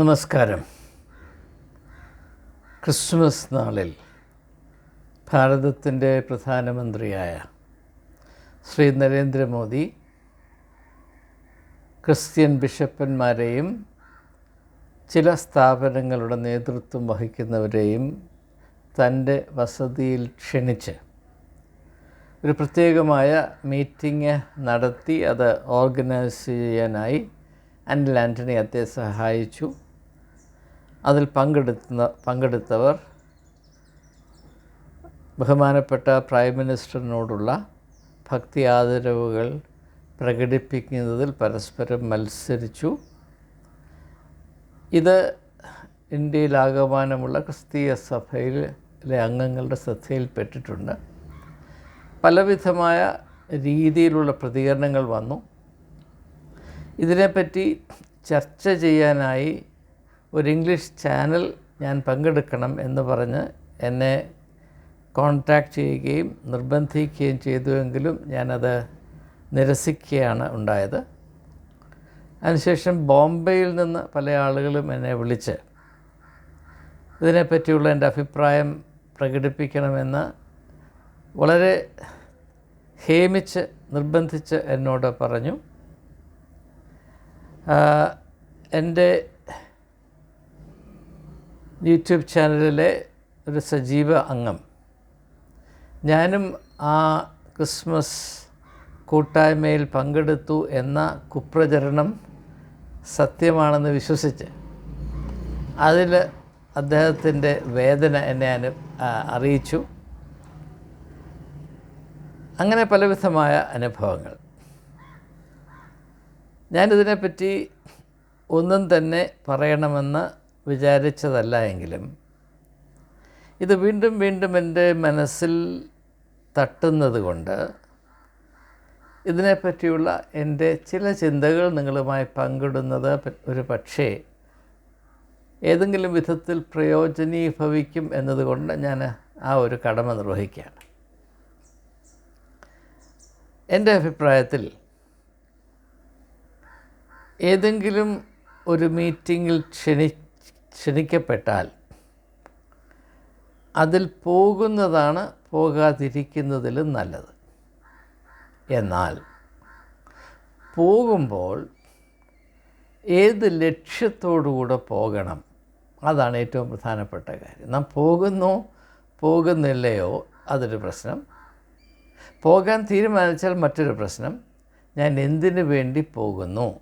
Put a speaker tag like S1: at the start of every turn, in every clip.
S1: നമസ്കാരം. ക്രിസ്മസ് നാളിൽ ഭാരതത്തിന്റെ പ്രധാനമന്ത്രിയായ ശ്രീ നരേന്ദ്രമോദി ക്രിസ്ത്യൻ ബിഷപ്പന്മാരെയും ചില സ്ഥാപനങ്ങളുടെ നേതൃത്വം വഹിക്കുന്നവരെയും തന്റെ വസതിയിൽ ക്ഷണിച്ച് ഒരു പ്രത്യേകമായ മീറ്റിംഗ് നടത്തി അത് ഓർഗനൈസ് ചെയ്യാനായി അനിൽ ആന്റണി അദ്ദേഹം സഹായിച്ചു. അതിൽ പങ്കെടുക്കുന്ന പങ്കെടുത്തവർ ബഹുമാനപ്പെട്ട പ്രൈം മിനിസ്റ്ററിനോടുള്ള ഭക്തി ആദരവുകൾ പ്രകടിപ്പിക്കുന്നതിൽ പരസ്പരം മത്സരിച്ചു. ഇത് ഇന്ത്യയിലാകമാനമുള്ള ക്രിസ്തീയ സഭയിലെ അംഗങ്ങളുടെ ശ്രദ്ധയിൽപ്പെട്ടിട്ടുണ്ട്. പലവിധമായ രീതിയിലുള്ള പ്രതികരണങ്ങൾ വന്നു. ഇതിനെപ്പറ്റി ചർച്ച ചെയ്യാനായി ഒരു ഇംഗ്ലീഷ് ചാനൽ ഞാൻ പങ്കെടുക്കണം എന്ന് പറഞ്ഞ് എന്നെ കോൺടാക്റ്റ് ചെയ്യുകയും നിർബന്ധിക്കുകയും ചെയ്തുവെങ്കിലും ഞാനത് നിരസിക്കുകയാണ് ഉണ്ടായത്. അതിനുശേഷം ബോംബെയിൽ നിന്ന് പല ആളുകളും എന്നെ വിളിച്ച് ഇതിനെപ്പറ്റിയുള്ള എന്റെ അഭിപ്രായം പ്രകടിപ്പിക്കണമെന്ന് വളരെ ഹേമിച്ച് നിർബന്ധിച്ച് എന്നോട് പറഞ്ഞു. എന്റെ യൂട്യൂബ് ചാനലിലെ ഒരു സജീവ അംഗം. ഞാനും ആ ക്രിസ്മസ് കൂട്ടായ്മയിൽ പങ്കെടുത്തു എന്ന കുപ്രചരണം സത്യമാണെന്ന് വിശ്വസിച്ച് അതിൽ അദ്ദേഹത്തിന്റെ വേദന എന്നെ അനു അറിയിച്ചു. അങ്ങനെ പലവിധമായ അനുഭവങ്ങൾ. ഞാനിതിനെപ്പറ്റി ഒന്നും തന്നെ പറയണമെന്ന് വിചാരിച്ചതല്ല എങ്കിലും ഇത് വീണ്ടും വീണ്ടും എന്റെ മനസ്സിൽ തട്ടുന്നത് കൊണ്ട് ഇതിനെപ്പറ്റിയുള്ള എന്റെ ചില ചിന്തകൾ നിങ്ങളുമായി പങ്കിടുന്നത് ഒരു പക്ഷേ ഏതെങ്കിലും വിധത്തിൽ പ്രയോജനീഭവിക്കും എന്നതുകൊണ്ട് ഞാൻ ആ ഒരു കടമ നിർവഹിക്കുകയാണ്. എന്റെ അഭിപ്രായത്തിൽ ഏതെങ്കിലും ഒരു മീറ്റിങ്ങിൽ ക്ഷണി ക്ഷണിക്കപ്പെട്ടാൽ അതിൽ പോകുന്നതാണ് പോകാതിരിക്കുന്നതിലും നല്ലത്. എന്നാൽ പോകുമ്പോൾ ഏത് ലക്ഷ്യത്തോടുകൂടെ പോകണം? അതാണ് ഏറ്റവും പ്രധാനപ്പെട്ട കാര്യം. നാം പോകുന്നോ പോകുന്നില്ലയോ അതൊരു പ്രശ്നം. പോകാൻ തീരുമാനിച്ചാൽ മറ്റൊരു പ്രശ്നം. ഞാൻ എന്തിനു വേണ്ടി പോകുന്നു?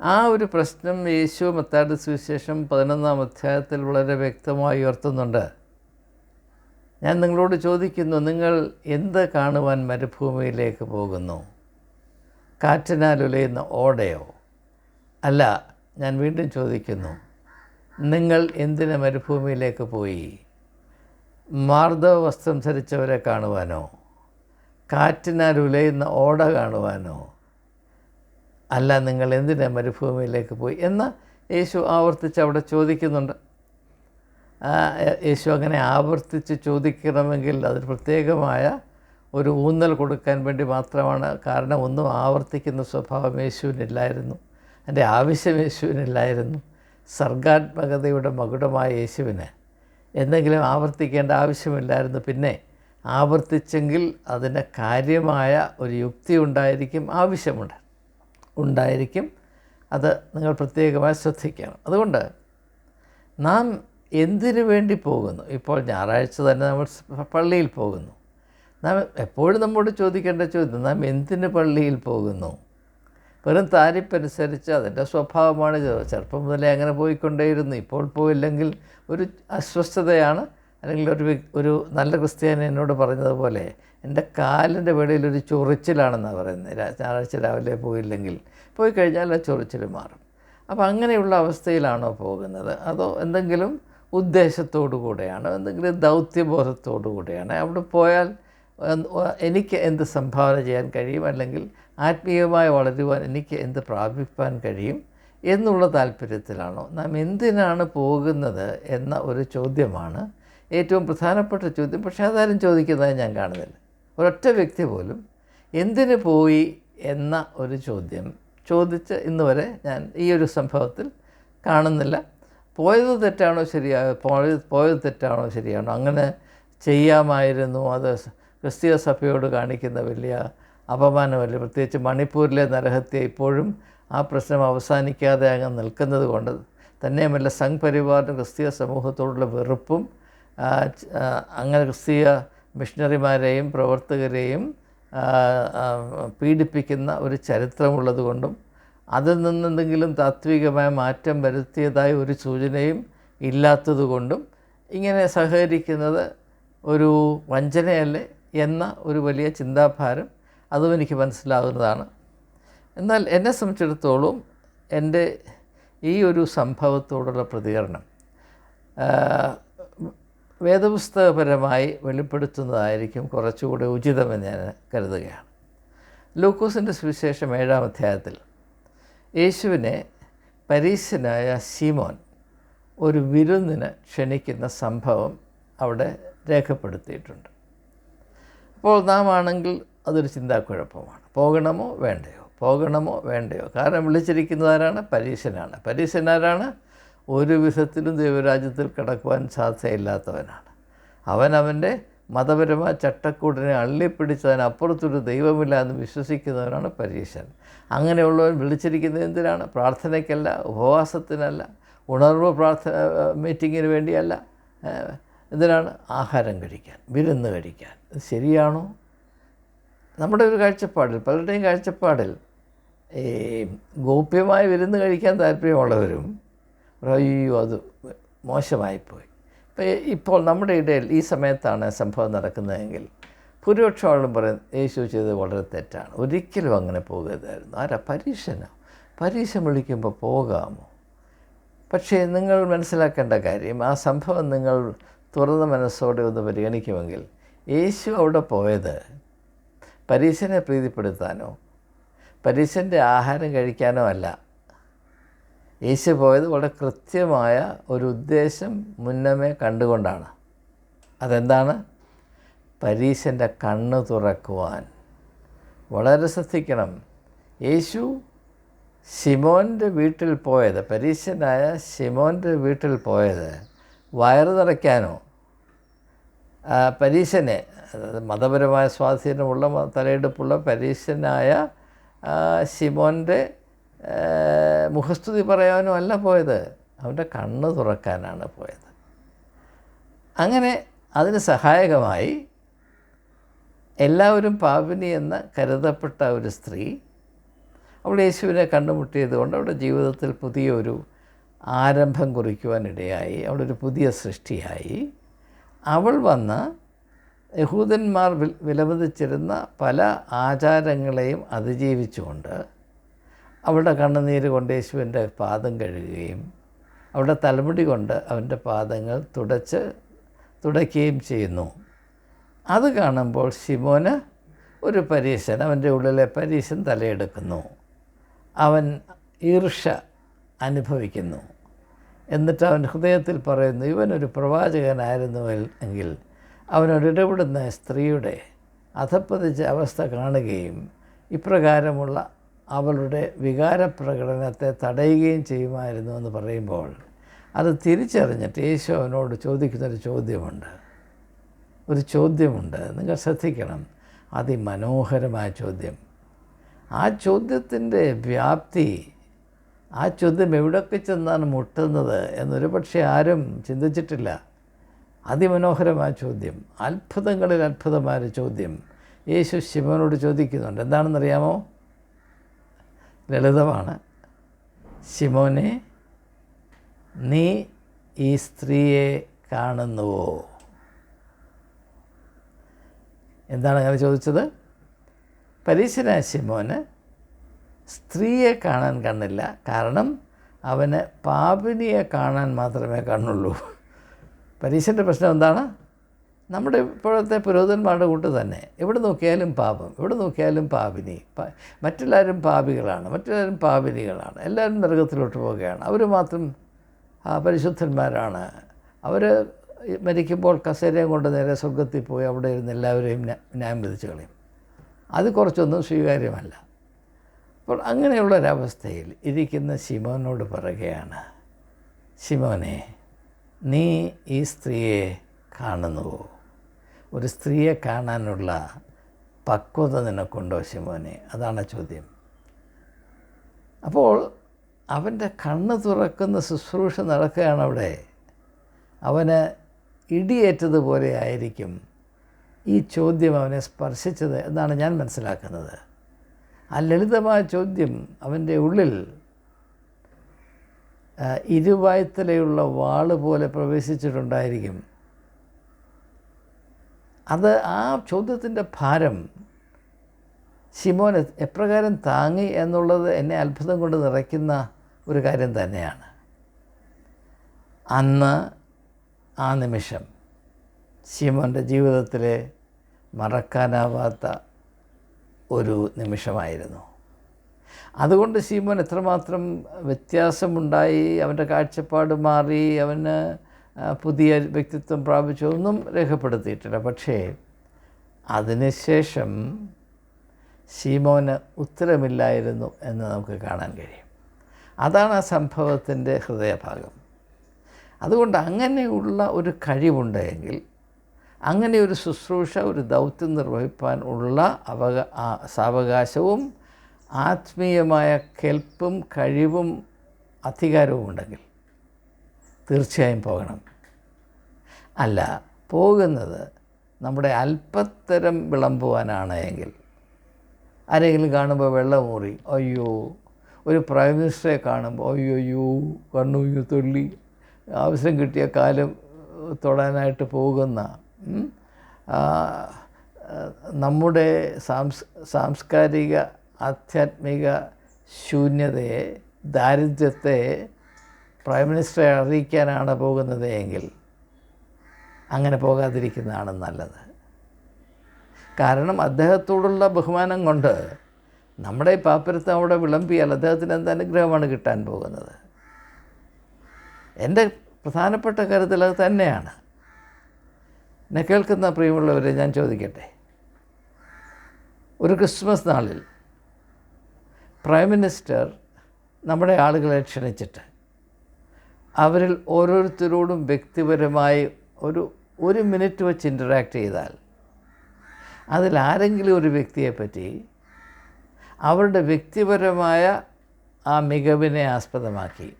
S1: ആ ഒരു പ്രശ്നം യേശു മത്താട് സുവിശേഷം പതിനൊന്നാം അധ്യായത്തിൽ വളരെ വ്യക്തമായി ഉയർത്തുന്നുണ്ട്. ഞാൻ നിങ്ങളോട് ചോദിക്കുന്നു നിങ്ങൾ എന്ത് കാണുവാൻ മരുഭൂമിയിലേക്ക് പോകുന്നു? കാറ്റിനാൽ ഉലയുന്ന ഓടയോ? അല്ല ഞാൻ വീണ്ടും ചോദിക്കുന്നു നിങ്ങൾ എന്തിന് മരുഭൂമിയിലേക്ക് പോയി? മാർദ്ദവ വസ്ത്രം ധരിച്ചവരെ കാണുവാനോ? കാറ്റിനാൽ ഉലയുന്ന ഓട കാണുവാനോ? അല്ല നിങ്ങൾ എന്തിനാ മരുഭൂമിയിലേക്ക് പോയി? എന്ന് യേശു ആവർത്തിച്ച് അവിടെ ചോദിക്കുന്നുണ്ട്. യേശു അങ്ങനെ ആവർത്തിച്ച് ചോദിക്കണമെങ്കിൽ അതിന് പ്രത്യേകമായ ഒരു ഊന്നൽ കൊടുക്കാൻ വേണ്ടി മാത്രമാണ്. കാരണം ഒന്നും ആവർത്തിക്കുന്ന സ്വഭാവം യേശുവിനില്ലായിരുന്നു. എന്റെ ആവശ്യം യേശുവിനില്ലായിരുന്നു. സർഗാത്മകതയുടെ മകുടമായ യേശുവിന് എന്തെങ്കിലും ആവർത്തിക്കേണ്ട ആവശ്യമില്ലായിരുന്നു. പിന്നെ ആവർത്തിച്ചെങ്കിൽ അതിന് കാര്യമായ ഒരു യുക്തി ഉണ്ടായിരിക്കും ആവശ്യമുണ്ട്. ഉണ്ടായിരിക്കും. അത് നിങ്ങൾ പ്രത്യേകമായി ശ്രദ്ധിക്കണം. അതുകൊണ്ട് നാം എന്തിനു വേണ്ടി പോകുന്നു? ഇപ്പോൾ ഞായറാഴ്ച തന്നെ നമ്മൾ പള്ളിയിൽ പോകുന്നു. നാം എപ്പോഴും നമ്മോട് ചോദിക്കേണ്ട ചോദ്യം നാം എന്തിന് പള്ളിയിൽ പോകുന്നു? വെറും താരിപ്പനുസരിച്ച് അതിന്റെ സ്വഭാവമാണ് ചെറുപ്പം മുതലേ അങ്ങനെ പോയിക്കൊണ്ടേയിരുന്നു. ഇപ്പോൾ പോയില്ലെങ്കിൽ ഒരു അസ്വസ്ഥതയാണ്. അല്ലെങ്കിൽ ഒരു ഒരു നല്ല ക്രിസ്ത്യാനി എന്നോട് പറഞ്ഞതുപോലെ എന്റെ കാലിന്റെ വെളിയിൽ ഒരു ചൊറിച്ചിലാണെന്നാണ് പറയുന്നത്. ഞായറാഴ്ച രാവിലെ പോയില്ലെങ്കിൽ പോയി കഴിഞ്ഞാൽ ആ ചൊറിച്ചിൽ മാറും. അപ്പോൾ അങ്ങനെയുള്ള അവസ്ഥയിലാണോ പോകുന്നത്? അതോ എന്തെങ്കിലും ഉദ്ദേശത്തോടു കൂടെയാണോ? എന്തെങ്കിലും ദൗത്യബോധത്തോടു കൂടെയാണ്? അവിടെ പോയാൽ എനിക്ക് എന്ത് സംഭാവന ചെയ്യാൻ കഴിയും? അല്ലെങ്കിൽ ആത്മീയമായി വളരുവാൻ എനിക്ക് എന്ത് പ്രാപിപ്പാൻ കഴിയും? എന്നുള്ള താല്പര്യത്തിലാണോ? നാം എന്തിനാണ് പോകുന്നത് എന്ന ഒരു ചോദ്യമാണ് ഏറ്റവും പ്രധാനപ്പെട്ട ചോദ്യം. പക്ഷേ അതാരും ചോദിക്കുന്നതായി ഞാൻ കാണുന്നില്ല. ഒരൊറ്റ വ്യക്തി പോലും എന്തിനു പോയി എന്ന ഒരു ചോദ്യം ചോദിച്ച് ഇന്ന് വരെ ഞാൻ ഈ ഒരു സംഭവത്തിൽ കാണുന്നില്ല. പോയത് തെറ്റാണോ ശരിയാ പോയത് പോയത് തെറ്റാണോ ശരിയാണോ? അങ്ങനെ ചെയ്യാമായിരുന്നു. അത് ക്രിസ്തീയ സഭയോട് കാണിക്കുന്ന വലിയ അപമാനമല്ല? പ്രത്യേകിച്ച് മണിപ്പൂരിലെ നരഹത്യ ഇപ്പോഴും ആ പ്രശ്നം അവസാനിക്കാതെ അങ്ങ് നിൽക്കുന്നത് കൊണ്ട് തന്നെയുമല്ല സംഘ് പരിവാറിന് ക്രിസ്തീയ സമൂഹത്തോടുള്ള വെറുപ്പും അങ്ങനെ ക്രിസ്തീയ മിഷണറിമാരെയും പ്രവർത്തകരെയും പീഡിപ്പിക്കുന്ന ഒരു ചരിത്രമുള്ളത് കൊണ്ടും അതിൽ നിന്നെന്തെങ്കിലും താത്വികമായ മാറ്റം വരുത്തിയതായ ഒരു സൂചനയും ഇല്ലാത്തതുകൊണ്ടും ഇങ്ങനെ സഹകരിക്കുന്നത് ഒരു വഞ്ചനയല്ലേ എന്ന ഒരു വലിയ ചിന്താഭാരം അതും എനിക്ക് മനസ്സിലാകുന്നതാണ് എന്നാൽ എന്നെ സംബന്ധിച്ചിടത്തോളം എന്റെ ഈ ഒരു സംഭവത്തോടുള്ള പ്രതികരണം വേദപുസ്തകപരമായി വെളിപ്പെടുത്തുന്നതായിരിക്കും കുറച്ചുകൂടി ഉചിതമെന്ന് ഞാൻ കരുതുകയാണ്. ലൂക്കോസിന്റെ സുവിശേഷം ഏഴാം അധ്യായത്തിൽ യേശുവിനെ പരീശനായ സീമോൻ ഒരു വിരുന്നിന് ക്ഷണിക്കുന്ന സംഭവം അവിടെ രേഖപ്പെടുത്തിയിട്ടുണ്ട്. അപ്പോൾ നാം ആണെങ്കിൽ അതൊരു ചിന്താക്കുഴപ്പമാണ്. പോകണമോ വേണ്ടയോ? പോകണമോ വേണ്ടയോ? കാരണം വിളിച്ചിരിക്കുന്നതാരാണ് പരീശനാണ്. പരീശനാരാണ്? ഒരു വിധത്തിലും ദൈവരാജ്യത്തിൽ കിടക്കുവാൻ സാധ്യതയില്ലാത്തവനാണ്. അവൻ അവന്റെ മതപരമായ ചട്ടക്കൂടിനെ അള്ളിപ്പിടിച്ചതിനപ്പുറത്തൊരു ദൈവമില്ല എന്ന് വിശ്വസിക്കുന്നവനാണ് പരീശൻ. അങ്ങനെയുള്ളവൻ വിളിച്ചിരിക്കുന്നത് എന്തിനാണ്? പ്രാർത്ഥനയ്ക്കല്ല ഉപവാസത്തിനല്ല ഉണർവ് പ്രാർത്ഥന മീറ്റിങ്ങിന് വേണ്ടിയല്ല. എന്തിനാണ്? ആഹാരം കഴിക്കാൻ വിരുന്ന് കഴിക്കാൻ. ഇത് ശരിയാണോ? നമ്മുടെ ഒരു കാഴ്ചപ്പാടിൽ പലരുടെയും കാഴ്ചപ്പാടിൽ ഈ ഗോപ്യമായി വിരുന്ന് കഴിക്കാൻ താല്പര്യമുള്ളവരും അയ്യോ അത് മോശമായിപ്പോയി. ഇപ്പോൾ നമ്മുടെ ഇടയിൽ ഈ സമയത്താണ് സംഭവം നടക്കുന്നതെങ്കിൽ ഭൂരിപക്ഷം ആളും പറയും യേശു ചെയ്തത് വളരെ തെറ്റാണ്. ഒരിക്കലും അങ്ങനെ പോകരുതായിരുന്നു. ആരാ? പരീക്ഷനോ. പരീക്ഷ വിളിക്കുമ്പോൾ പോകാമോ? പക്ഷേ നിങ്ങൾ മനസ്സിലാക്കേണ്ട കാര്യം ആ സംഭവം നിങ്ങൾ തുറന്ന മനസ്സോടെ ഒന്ന് പരിഗണിക്കുമെങ്കിൽ യേശു അവിടെ പോയത് പരീശനെ പ്രീതിപ്പെടുത്താനോ പരീശന്റെ ആഹാരം കഴിക്കാനോ അല്ല. യേശു പോയത് വളരെ കൃത്യമായ ഒരു ഉദ്ദേശം മുന്നമേ കണ്ടുകൊണ്ടാണ്. അതെന്താണ്? പരീശന്റെ കണ്ണ് തുറക്കുവാൻ. വളരെ ശ്രദ്ധിക്കണം. യേശു ശിമോന്റെ വീട്ടിൽ പോയത് പരീശനായ ശിമോന്റെ വീട്ടിൽ പോയത് വയറ് നിറയ്ക്കാനോ? പരീശനെ മതപരമായ സ്വാധീനമുള്ള തലയെടുപ്പുള്ള പരീശനായ ഷിമോന്റെ മുഖസ്തുതി പറയാനോ അല്ല പോയത്. അവന്റെ കണ്ണ് തുറക്കാനാണ് പോയത്. അങ്ങനെ അതിന് സഹായകമായി എല്ലാവരും പാപിനി എന്ന് കരുതപ്പെട്ട ഒരു സ്ത്രീ അവൾ യേശുവിനെ കണ്ടുമുട്ടിയതുകൊണ്ട് അവളുടെ ജീവിതത്തിൽ പുതിയൊരു ആരംഭം കുറിക്കുവാനിടയായി അവളൊരു പുതിയ സൃഷ്ടിയായി. അവൾ വന്ന് യഹൂദന്മാർ വിലമതിച്ചിരുന്ന പല ആചാരങ്ങളെയും അതിജീവിച്ചുകൊണ്ട് അവളുടെ കണ്ണുനീര് കൊണ്ട് യേശുവിന്റെ പാദം കഴുകുകയും അവളുടെ തലമുടി കൊണ്ട് അവന്റെ പാദങ്ങൾ തുടച്ച് തുടയ്ക്കുകയും ചെയ്യുന്നു. അത് കാണുമ്പോൾ ശിമോന് ഒരു പരീശൻ അവന്റെ ഉള്ളിലെ പരീശൻ തലയെടുക്കുന്നു. അവൻ ഈർഷ അനുഭവിക്കുന്നു. എന്നിട്ട് അവൻ ഹൃദയത്തിൽ പറയുന്നു ഇവനൊരു പ്രവാചകനായിരുന്നു എങ്കിൽ അവനോട് ഇടപെടുന്ന സ്ത്രീയുടെ അധപ്പതിച്ച അവസ്ഥ കാണുകയും ഇപ്രകാരമുള്ള അവളുടെ വികാരപ്രകടനത്തെ തടയുകയും ചെയ്യുമായിരുന്നു എന്ന് പറയുമ്പോൾ അത് തിരിച്ചറിഞ്ഞിട്ട് യേശു അവനോട് ചോദിക്കുന്നൊരു ചോദ്യമുണ്ട്. ഒരു ചോദ്യമുണ്ട്. നിങ്ങൾ ശ്രദ്ധിക്കണം. അതിമനോഹരമായ ചോദ്യം. ആ ചോദ്യത്തിന്റെ വ്യാപ്തി ആ ചോദ്യം എവിടെയൊക്കെ ചെന്നാണ് മുട്ടുന്നത് എന്നൊരു പക്ഷേ ആരും ചിന്തിച്ചിട്ടില്ല. അതിമനോഹരമായ ചോദ്യം. അത്ഭുതങ്ങളിൽ അത്ഭുതമായ ചോദ്യം. യേശു ശിവനോട് ചോദിക്കുന്നുണ്ട്. എന്താണെന്നറിയാമോ? ലളിതമാണ്. ശിമോനെ നീ ഈ സ്ത്രീയെ കാണുന്നുവോ? എന്താണ് അങ്ങനെ ചോദിച്ചത്? പരീശന ശിമോന് സ്ത്രീയെ കാണാൻ കണ്ണില്ല. കാരണം അവന് പാപിനിയെ കാണാൻ മാത്രമേ കണ്ണുള്ളൂ. പരീശന്റെ പ്രശ്നം എന്താണ്? നമ്മുടെ ഇപ്പോഴത്തെ പുരോഹിതന്മാരുടെ കൂട്ട് തന്നെ. എവിടെ നോക്കിയാലും പാപം. എവിടെ നോക്കിയാലും പാപിനി. മറ്റെല്ലാവരും പാപികളാണ്. മറ്റെല്ലാവരും പാപിനികളാണ്. എല്ലാവരും നരകത്തിലോട്ട് പോവുകയാണ്. അവർ മാത്രം പരിശുദ്ധന്മാരാണ്. അവർ മരിക്കുമ്പോൾ കസേരയും കൊണ്ട് നേരെ സ്വർഗത്തിൽ പോയി അവിടെ ഇരുന്ന് എല്ലാവരെയും ന്യായം വിധിച്ചു കളയും. അത് കുറച്ചൊന്നും സ്വീകാര്യമല്ല. അപ്പോൾ അങ്ങനെയുള്ള അങ്ങനെയുള്ളൊരവസ്ഥയിൽ ഇരിക്കുന്ന ശിമോനോട് പറയുകയാണ് ശിമോനെ നീ ഈ സ്ത്രീയെ കാണുന്നുവോ? ഒരു സ്ത്രീയെ കാണാനുള്ള പക്വത നിനക്കുണ്ടോ ശിമോനെ? അതാണ് ചോദ്യം. അപ്പോൾ അവന്റെ കണ്ണ് തുറക്കുന്ന ശുശ്രൂഷ നടക്കുകയാണ് അവിടെ. അവന് ഇടിയേറ്റതുപോലെ ആയിരിക്കും ഈ ചോദ്യം അവനെ സ്പർശിച്ചത് എന്നാണ് ഞാൻ മനസ്സിലാക്കുന്നത്. ആ ലളിതമായ ചോദ്യം അവന്റെ ഉള്ളിൽ ഇരുവായ്ത്തലയുള്ള വാൾ പോലെ പ്രവേശിച്ചിട്ടുണ്ടായിരിക്കും. അത് ആ ചോദ്യത്തിന്റെ ഭാരം ശിമോൻ എപ്രകാരം താങ്ങി എന്നുള്ളത് എന്നെ അത്ഭുതം കൊണ്ട് നിറയ്ക്കുന്ന ഒരു കാര്യം തന്നെയാണ്. അന്ന് ആ നിമിഷം ശിമോന്റെ ജീവിതത്തിലെ മറക്കാനാവാത്ത ഒരു നിമിഷമായിരുന്നു. അതുകൊണ്ട് ശീമോൻ എത്രമാത്രം വ്യത്യാസമുണ്ടായി അവന്റെ കാഴ്ചപ്പാട് മാറി അവന് പുതിയ വ്യക്തിത്വം പ്രാപിച്ചതൊന്നും രേഖപ്പെടുത്തിയിട്ടില്ല. പക്ഷേ അതിനുശേഷം ശീമോന് ഉത്തരമില്ലായിരുന്നു എന്ന് നമുക്ക് കാണാൻ കഴിയും. അതാണ് ആ സംഭവത്തിന്റെ ഹൃദയഭാഗം. അതുകൊണ്ട് അങ്ങനെയുള്ള ഒരു കഴിവുണ്ടെങ്കിൽ അങ്ങനെ ഒരു ശുശ്രൂഷ ഒരു ദൗത്യം നിർവഹിപ്പാൻ ഉള്ള അവക സാവകാശവും ആത്മീയമായ കെൽപ്പും കഴിവും അധികാരവും ഉണ്ടെങ്കിൽ തീർച്ചയായും പോകണം. അല്ല പോകുന്നത് നമ്മുടെ അല്പത്തരം വിളമ്പുവാനാണ് എങ്കിൽ. ആരെങ്കിലും കാണുമ്പോൾ വെള്ളമൂറി അയ്യോ ഒരു പ്രൈം മിനിസ്റ്ററെ കാണുമ്പോൾ അയ്യോ അയ്യോ കണ്ണുയ്യോ തുള്ളി ആവശ്യം കിട്ടിയ കാലം തൊടാനായിട്ട് പോകുന്ന നമ്മുടെ സാംസ് സാംസ്കാരിക ആധ്യാത്മിക ശൂന്യതയെ ദാരിദ്ര്യത്തെ പ്രൈം മിനിസ്റ്ററെ അറിയിക്കാനാണ് പോകുന്നത് എങ്കിൽ അങ്ങനെ പോകാതിരിക്കുന്നതാണ് നല്ലത്. കാരണം അദ്ദേഹത്തോടുള്ള ബഹുമാനം കൊണ്ട് നമ്മുടെ ഈ പാപ്പരത്തെ അവിടെ വിളമ്പിയാൽ അദ്ദേഹത്തിന് എന്ത് അനുഗ്രഹമാണ് കിട്ടാൻ പോകുന്നത്? എന്റെ പ്രധാനപ്പെട്ട കരുതൽ അത് തന്നെയാണ്. എന്നെ കേൾക്കുന്ന പ്രിയമുള്ളവരെ ഞാൻ ചോദിക്കട്ടെ? ഒരു ക്രിസ്മസ് നാളിൽ പ്രൈം മിനിസ്റ്റർ നമ്മുടെ ആളുകളെ ക്ഷണിച്ചിട്ട് അവരിൽ ഓരോരുത്തരോടും വ്യക്തിപരമായി ഒരു ഒരു മിനിറ്റ് വെച്ച് ഇന്ററാക്ട് ചെയ്താൽ അതിൽ ആരെങ്കിലും ഒരു വ്യക്തിയെപ്പറ്റി അവരുടെ വ്യക്തിപരമായ ആ മികവിനെ ആസ്പദമാക്കി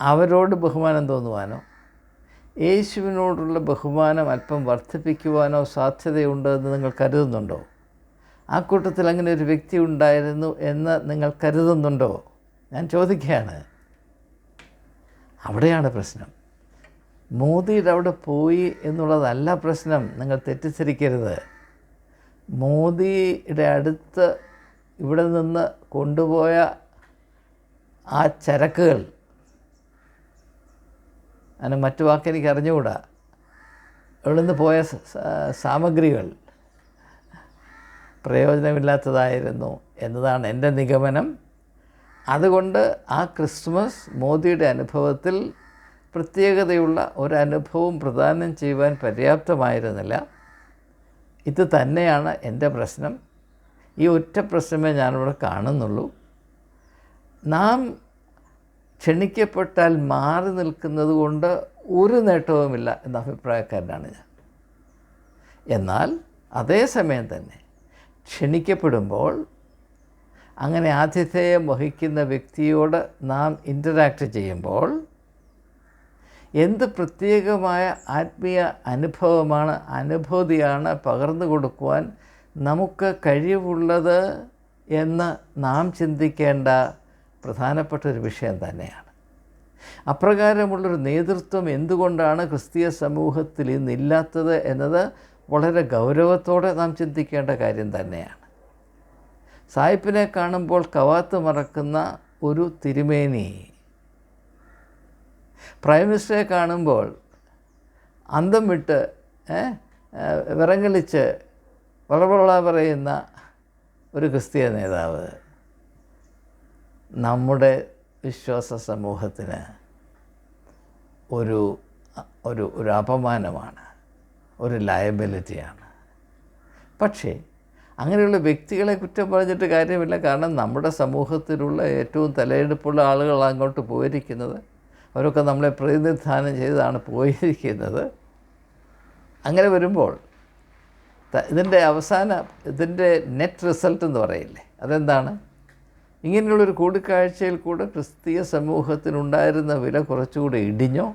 S1: അവരോട് ബഹുമാനം തോന്നുവാനോ യേശുവിനോടുള്ള ബഹുമാനം അല്പം വർദ്ധിപ്പിക്കുവാനോ സാധ്യതയുണ്ടെന്ന് നിങ്ങൾ കരുതുന്നുണ്ടോ? ആ കൂട്ടത്തിൽ അങ്ങനെ ഒരു വ്യക്തി ഉണ്ടായിരുന്നു എന്ന് നിങ്ങൾ കരുതുന്നുണ്ടോ? ഞാൻ ചോദിക്കുകയാണ്. അവിടെയാണ് പ്രശ്നം. മോദിയുടെ അവിടെ പോയി എന്നുള്ളതല്ല പ്രശ്നം. നിങ്ങൾ തെറ്റിദ്ധരിക്കരുത്. മോദിയുടെ അടുത്ത് ഇവിടെ നിന്ന് കൊണ്ടുപോയ ആ ചരക്കുകൾ അതിന് മറ്റു വാക്കെനിക്ക് അറിഞ്ഞുകൂടാ. ഇവിടെ നിന്ന് പോയ സാമഗ്രികൾ പ്രയോജനമില്ലാത്തതായിരുന്നു എന്നതാണ് എന്റെ നിഗമനം. അതുകൊണ്ട് ആ ക്രിസ്മസ് മോദിയുടെ അനുഭവത്തിൽ പ്രത്യേകതയുള്ള ഒരനുഭവം പ്രദാനം ചെയ്യുവാൻ പര്യാപ്തമായിരുന്നില്ല. ഇത് തന്നെയാണ് എന്റെ പ്രശ്നം. ഈ ഒറ്റ പ്രശ്നമേ ഞാനിവിടെ കാണുന്നുള്ളൂ. നാം ക്ഷണിക്കപ്പെട്ടാൽ മാറി നിൽക്കുന്നത് കൊണ്ട് ഒരു നേട്ടവുമില്ല എന്ന അഭിപ്രായക്കാരനാണ് ഞാൻ. എന്നാൽ അതേസമയം തന്നെ ക്ഷണിക്കപ്പെടുമ്പോൾ അങ്ങനെ ആതിഥേയം വഹിക്കുന്ന വ്യക്തിയോട് നാം ഇന്ററാക്ട് ചെയ്യുമ്പോൾ എന്ത് പ്രത്യേകമായ ആത്മീയ അനുഭവമാണ് അനുഭൂതിയാണ് പകർന്നു കൊടുക്കുവാൻ നമുക്ക് കഴിവുള്ളത് എന്ന് നാം ചിന്തിക്കേണ്ട പ്രധാനപ്പെട്ട ഒരു വിഷയം തന്നെയാണ്. അപ്രകാരമുള്ളൊരു നേതൃത്വം എന്തുകൊണ്ടാണ് ക്രിസ്തീയ സമൂഹത്തിൽ ഇന്നില്ലാത്തത് എന്നത് വളരെ ഗൗരവത്തോടെ നാം ചിന്തിക്കേണ്ട കാര്യം തന്നെയാണ്. സായിപ്പിനെ കാണുമ്പോൾ കവാത്ത് മറക്കുന്ന ഒരു തിരുമേനി. പ്രൈം മിനിസ്റ്ററെ കാണുമ്പോൾ അന്തം വിട്ട് വിറങ്ങലിച്ച് വളവള പറയുന്ന ഒരു ക്രിസ്തീയ നേതാവ് നമ്മുടെ വിശ്വാസ സമൂഹത്തിന് ഒരു ഒരു ഒരു അപമാനമാണ് ഒരു ലയബിലിറ്റിയാണ് പക്ഷേ അങ്ങനെയുള്ള വ്യക്തികളെ കുറ്റം പറഞ്ഞിട്ട് കാര്യമില്ല. കാരണം നമ്മുടെ സമൂഹത്തിലുള്ള ഏറ്റവും തലയെടുപ്പുള്ള ആളുകൾ അങ്ങോട്ട് പോയിരിക്കുന്നത്. അവരൊക്കെ നമ്മളെ പ്രതിനിധാനം ചെയ്താണ് പോയിരിക്കുന്നത്. അങ്ങനെ വരുമ്പോൾ ഇതിന്റെ അവസാന ഇതിന്റെ നെറ്റ് റിസൾട്ട് എന്ന് പറയില്ലേ അതെന്താണ്? ഇങ്ങനെയുള്ളൊരു കൂടിക്കാഴ്ചയിൽ കൂടെ ക്രിസ്തീയ സമൂഹത്തിനുണ്ടായിരുന്ന വില കുറച്ചുകൂടെ ഇടിഞ്ഞോ?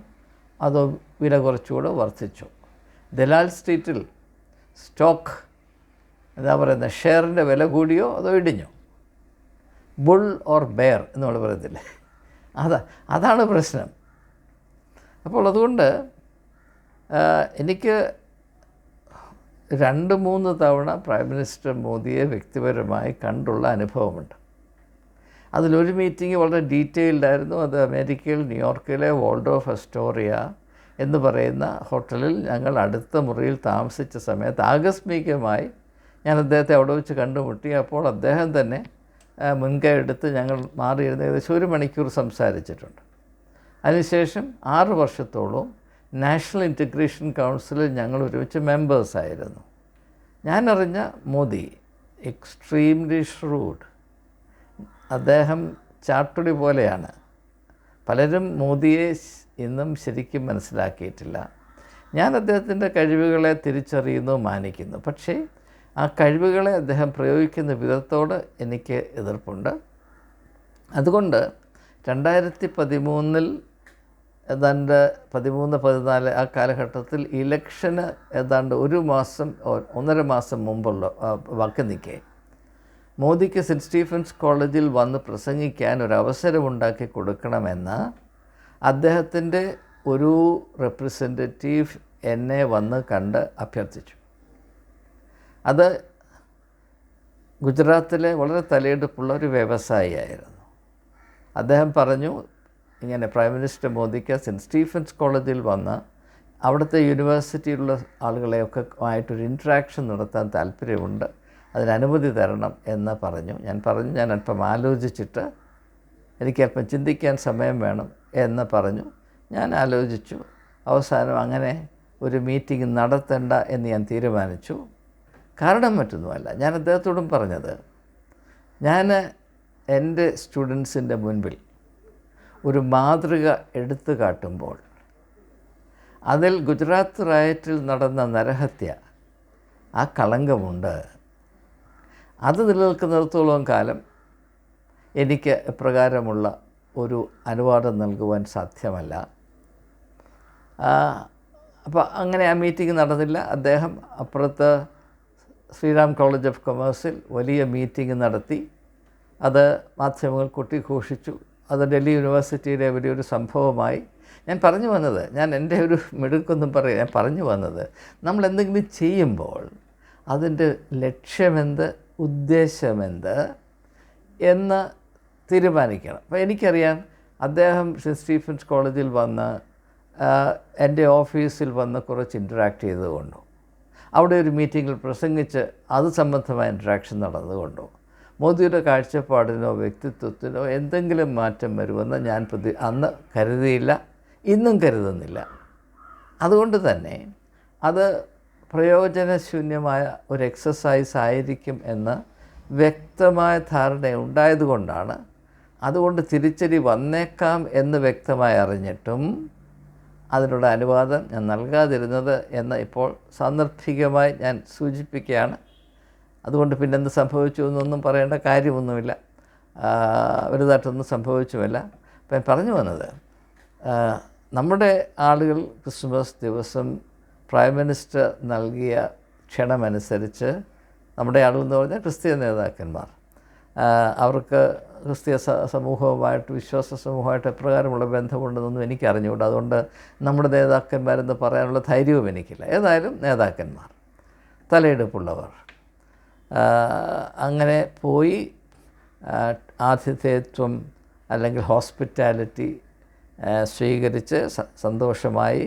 S1: അതോ വില കുറച്ചുകൂടെ വർദ്ധിച്ചോ? ദലാൽ സ്ട്രീറ്റിൽ സ്റ്റോക്ക് എന്താ പറയുന്നത് ഷെയറിന്റെ വില കൂടിയോ അതോ ഇടിഞ്ഞോ? ബുൾ ഓർ ബെയർ എന്ന് നമ്മൾ പറയത്തില്ലേ? അതാ അതാണ് പ്രശ്നം. അപ്പോൾ അതുകൊണ്ട് എനിക്ക് രണ്ട് മൂന്ന് തവണ പ്രൈം മിനിസ്റ്റർ മോദിയെ വ്യക്തിപരമായി കണ്ടുള്ള അനുഭവമുണ്ട്. അതിലൊരു മീറ്റിംഗ് വളരെ ഡീറ്റെയിൽഡ് ആയിരുന്നു. അത് അമേരിക്കയിൽ ന്യൂയോർക്കിലെ വോൾഡോഫ് അസ്റ്റോറിയ എന്ന് പറയുന്ന ഹോട്ടലിൽ ഞങ്ങൾ അടുത്ത മുറിയിൽ താമസിച്ച സമയത്ത് ആകസ്മികമായി ഞാൻ അദ്ദേഹത്തെ അവിടെ വെച്ച് കണ്ടുമുട്ടി. അപ്പോൾ അദ്ദേഹം തന്നെ മുൻകൈ എടുത്ത് ഞങ്ങൾ മാറിയിരുന്ന് ഏകദേശം ഒരു മണിക്കൂർ സംസാരിച്ചിട്ടുണ്ട്. അതിനുശേഷം ആറ് വർഷത്തോളം നാഷണൽ ഇന്റഗ്രേഷൻ കൗൺസിലിൽ ഞങ്ങൾ ഒരുമിച്ച് മെമ്പേഴ്സായിരുന്നു ഞാനറിഞ്ഞ മോദി എക്സ്ട്രീംലി ഷ്രൂഡ് അദ്ദേഹം ചാട്ടുടി പോലെയാണ്. പലരും മോദിയെ ഇന്നും ശരിക്കും മനസ്സിലാക്കിയിട്ടില്ല. ഞാൻ അദ്ദേഹത്തിന്റെ കഴിവുകളെ തിരിച്ചറിയുന്നു മാനിക്കുന്നു. പക്ഷേ ആ കഴിവുകളെ അദ്ദേഹം പ്രയോഗിക്കുന്ന വിധത്തോട് എനിക്ക് എതിർപ്പുണ്ട്. അതുകൊണ്ട് രണ്ടായിരത്തി പതിമൂന്നിൽ ഏതാണ്ട് പതിമൂന്ന് പതിനാല് ആ കാലഘട്ടത്തിൽ ഇലക്ഷന് ഏതാണ്ട് ഒരു മാസം ഒന്നര മാസം മുമ്പുള്ള വാക്ക് നിൽക്കേ മോദിക്ക് സെന്റ് സ്റ്റീഫൻസ് കോളേജിൽ വന്ന് പ്രസംഗിക്കാൻ ഒരു അവസരമുണ്ടാക്കി കൊടുക്കണമെന്ന് അദ്ദേഹത്തിന്റെ ഒരു റെപ്രസെന്റേറ്റീവ് എന്നെ വന്ന് കണ്ട് അഭ്യർത്ഥിച്ചു. അത് ഗുജറാത്തിലെ വളരെ തലയെടുപ്പുള്ള ഒരു വ്യവസായിയായിരുന്നു. അദ്ദേഹം പറഞ്ഞു ഇങ്ങനെ പ്രൈം മിനിസ്റ്റർ മോദിക്ക് സെന്റ് സ്റ്റീഫൻസ് കോളേജിൽ വന്ന അവിടുത്തെ യൂണിവേഴ്സിറ്റിയിലുള്ള ആളുകളെയൊക്കെ ആയിട്ടൊരു ഇൻട്രാക്ഷൻ നടത്താൻ താല്പര്യമുണ്ട് അതിനനുമതി തരണം എന്ന് പറഞ്ഞു. ഞാൻ പറഞ്ഞു ഞാൻ അല്പം ആലോചിച്ചിട്ട് എനിക്ക് അല്പം ചിന്തിക്കാൻ സമയം വേണം എന്ന് പറഞ്ഞു. ഞാൻ ആലോചിച്ചു. അവസാനം അങ്ങനെ ഒരു മീറ്റിംഗ് നടത്തണ്ട എന്ന് ഞാൻ തീരുമാനിച്ചു. കാരണം മറ്റൊന്നുമല്ല. ഞാൻ അദ്ദേഹത്തോടും പറഞ്ഞത് ഞാൻ എന്റെ സ്റ്റുഡൻസിന്റെ മുൻപിൽ ഒരു മാതൃക എടുത്തു കാട്ടുമ്പോൾ അതിൽ ഗുജറാത്ത് റയറ്റിൽ നടന്ന നരഹത്യ ആ കളങ്കമുണ്ട്. അത് നിലനിൽക്കുന്നിടത്തോളം കാലം എനിക്ക് ഇപ്രകാരമുള്ള ഒരു അനുവാദം നൽകുവാൻ സാധ്യമല്ല. അപ്പോൾ അങ്ങനെ ആ മീറ്റിംഗ് നടന്നില്ല. അദ്ദേഹം അപ്പുറത്ത് ശ്രീറാം കോളേജ് ഓഫ് കൊമേഴ്സിൽ വലിയ മീറ്റിംഗ് നടത്തി. അത് മാധ്യമങ്ങൾ കൊട്ടിഘോഷിച്ചു. അത് ഡൽഹി യൂണിവേഴ്സിറ്റിയിലെ വലിയൊരു സംഭവമായി. ഞാൻ പറഞ്ഞു വന്നത് ഞാൻ എന്റെ ഒരു മിടുക്കൊന്നും പറയാം ഞാൻ പറഞ്ഞു വന്നത് നമ്മൾ എന്തെങ്കിലും ചെയ്യുമ്പോൾ അതിന്റെ ലക്ഷ്യമെന്ത് ഉദ്ദേശമെന്ത് എന്ന് തീരുമാനിക്കണം. അപ്പോൾ എനിക്കറിയാം അദ്ദേഹം സെന്റ് സ്റ്റീഫൻസ് കോളേജിൽ വന്ന് എന്റെ ഓഫീസിൽ വന്ന് കുറച്ച് ഇന്ററാക്ട് ചെയ്തുകൊണ്ടോ. അവിടെ ഒരു മീറ്റിങ്ങിൽ പ്രസംഗിച്ച് അത് സംബന്ധമായ ഇൻട്രാക്ഷൻ നടന്നുകൊണ്ടോ. മോദിയുടെ കാഴ്ചപ്പാടിനോ വ്യക്തിത്വത്തിനോ എന്തെങ്കിലും മാറ്റം വരുമെന്ന് ഞാൻ പ്രതി അന്ന് കരുതിയില്ല ഇന്നും കരുതുന്നില്ല. അതുകൊണ്ട് തന്നെ അത് പ്രയോജനശൂന്യമായ ഒരു എക്സസൈസ് ആയിരിക്കും എന്ന് വ്യക്തമായ ധാരണ ഉണ്ടായതുകൊണ്ടാണ് അതുകൊണ്ട് തിരിച്ചടി വന്നേക്കാം എന്ന് വ്യക്തമായി അറിഞ്ഞിട്ടും അതിനുള്ള അനുവാദം ഞാൻ നൽകാതിരുന്നത് എന്ന് ഇപ്പോൾ സാന്ദർഭികമായി ഞാൻ സൂചിപ്പിക്കുകയാണ്. അതുകൊണ്ട് പിന്നെ എന്ത് സംഭവിച്ചു എന്നൊന്നും പറയേണ്ട കാര്യമൊന്നുമില്ല. വലുതായിട്ടൊന്നും സംഭവിച്ചുമില്ല. അപ്പം പറഞ്ഞു വന്നത് നമ്മുടെ ആളുകൾ ക്രിസ്മസ് ദിവസം പ്രൈം മിനിസ്റ്റർ നൽകിയ ക്ഷണമനുസരിച്ച് നമ്മുടെ ആളുകൾ എന്ന് പറഞ്ഞാൽ ക്രിസ്തീയ നേതാക്കന്മാർ. അവർക്ക് ക്രിസ്തീയ സമൂഹവുമായിട്ട് വിശ്വാസ സമൂഹമായിട്ട് എപ്രകാരമുള്ള ബന്ധമുണ്ടെന്നൊന്നും എനിക്ക് അറിഞ്ഞുകൂടാ അതുകൊണ്ട് നമ്മുടെ നേതാക്കന്മാരെന്ന് പറയാനുള്ള ധൈര്യവും എനിക്കില്ല. ഏതായാലും നേതാക്കന്മാർ തലയെടുപ്പുള്ളവർ. അങ്ങനെ പോയി ആതിഥേയത്വം അല്ലെങ്കിൽ ഹോസ്പിറ്റാലിറ്റി സ്വീകരിച്ച് സന്തോഷമായി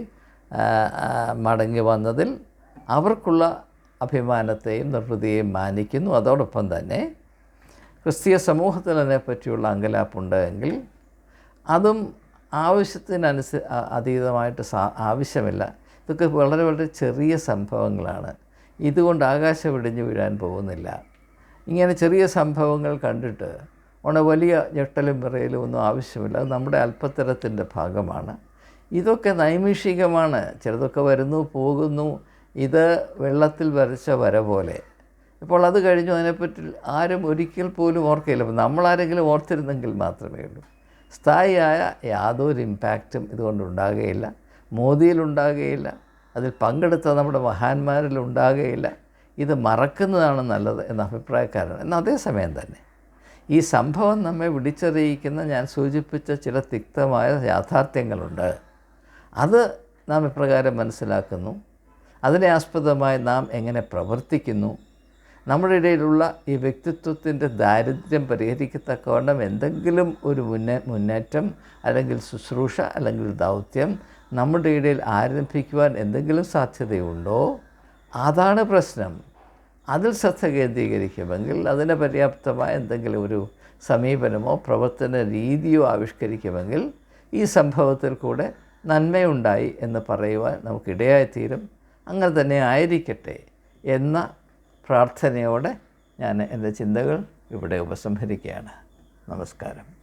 S1: മടങ്ങി വന്നതിൽ അവർക്കുള്ള അഭിമാനത്തെയും നിർവൃതിയെയും മാനിക്കുന്നു. അതോടൊപ്പം തന്നെ ക്രിസ്തീയ സമൂഹത്തിൽ അതിനെപ്പറ്റിയുള്ള അങ്കലാപ്പുണ്ട് എങ്കിൽ അതും ആവശ്യത്തിനനുസ അതീതമായിട്ട് സാ ആവശ്യമില്ല. ഇതൊക്കെ വളരെ വളരെ ചെറിയ സംഭവങ്ങളാണ്. ഇതുകൊണ്ട് ആകാശം ഇടിഞ്ഞു വീഴാൻ പോകുന്നില്ല. ഇങ്ങനെ ചെറിയ സംഭവങ്ങൾ കണ്ടിട്ട് ഉണ വലിയ ഞെട്ടലും വിറയലും ഒന്നും ആവശ്യമില്ല. അത് നമ്മുടെ അല്പത്തരത്തിന്റെ ഭാഗമാണ്. ഇതൊക്കെ നൈമിഷികമാണ്. ചിലതൊക്കെ വരുന്നു പോകുന്നു. ഇത് വെള്ളത്തിൽ വരച്ച വര പോലെ. ഇപ്പോൾ അത് കഴിഞ്ഞു അതിനെപ്പറ്റി ആരും ഒരിക്കൽ പോലും ഓർക്കില്ല അപ്പം നമ്മളാരെങ്കിലും ഓർത്തിരുന്നെങ്കിൽ മാത്രമേ ഉള്ളൂ. സ്ഥായിയായ യാതൊരു ഇമ്പാക്റ്റും ഇതുകൊണ്ടുണ്ടാകുകയില്ല മോദിയിലുണ്ടാകുകയില്ല അതിൽ പങ്കെടുത്ത നമ്മുടെ മഹാന്മാരിൽ ഉണ്ടാകുകയില്ല. ഇത് മറക്കുന്നതാണ് നല്ലത് എന്ന അഭിപ്രായക്കാരാണ്. എന്നാൽ അതേസമയം തന്നെ ഈ സംഭവം നമ്മെ വിളിച്ചറിയിക്കുന്ന ഞാൻ സൂചിപ്പിച്ച ചില തിക്തമായ യാഥാർത്ഥ്യങ്ങളുണ്ട്. അത് നാം ഇപ്രകാരം മനസ്സിലാക്കുന്നു. അതിനെ ആസ്പദമായി നാം എങ്ങനെ പ്രവർത്തിക്കുന്നു? നമ്മുടെ ഇടയിലുള്ള ഈ വ്യക്തിത്വത്തിന്റെ ദാരിദ്ര്യം പരിഹരിക്കത്തക്കവണ്ണം എന്തെങ്കിലും ഒരു മുന്നേ മുന്നേറ്റം അല്ലെങ്കിൽ ശുശ്രൂഷ അല്ലെങ്കിൽ ദൗത്യം നമ്മുടെ ഇടയിൽ ആരംഭിക്കുവാൻ എന്തെങ്കിലും സാധ്യതയുണ്ടോ? അതാണ് പ്രശ്നം. അതിൽ ശ്രദ്ധ കേന്ദ്രീകരിക്കുമെങ്കിൽ അതിന് പര്യാപ്തമായ എന്തെങ്കിലും ഒരു സമീപനമോ പ്രവർത്തന രീതിയോ ആവിഷ്കരിക്കുമെങ്കിൽ ഈ സംഭവത്തിൽ കൂടെ നന്മയുണ്ടായി എന്ന് പറയുവാൻ നമുക്കിടയായിത്തീരും. അങ്ങനെ തന്നെ ആയിരിക്കട്ടെ എന്ന പ്രാർത്ഥനയോടെ ഞാൻ എന്റെ ചിന്തകൾ ഇവിടെ ഉപസംഹരിക്കുകയാണ്. നമസ്കാരം.